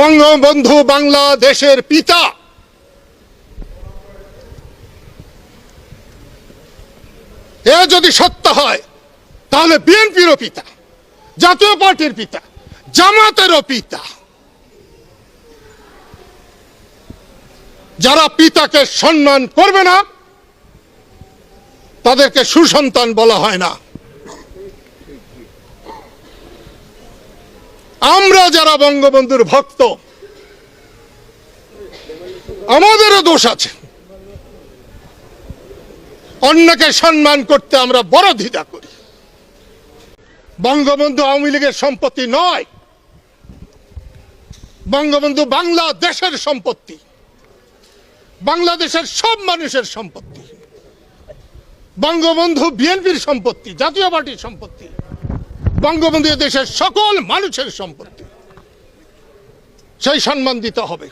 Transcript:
বঙ্গবন্ধু বাংলাদেশের পিতা। এ যদি সত্য হয়, তাহলে বিএনপিরও পিতা, জাতীয় পার্টির পিতা, জামাতেরও পিতা। যারা পিতাকে সম্মান করবে না, তাদেরকে সুসন্তান বলা হয় না। আমরা যারা বঙ্গবন্ধুর ভক্ত, আমাদেরও দোষ আছে। অন্যকে সম্মান করতে আমরা বড় দ্বিধা করি। বঙ্গবন্ধু আওয়ামী লীগের সম্পত্তি নয়, বঙ্গবন্ধু বাংলাদেশের সম্পত্তি, বাংলাদেশের সব মানুষের সম্পত্তি, বঙ্গবন্ধু বিএনপির সম্পত্তি, জাতীয় পার্টির সম্পত্তি, বঙ্গবন্ধু দেশের সকল মানুষের সম্পত্তি। সেই সম্মান দিতে হবে।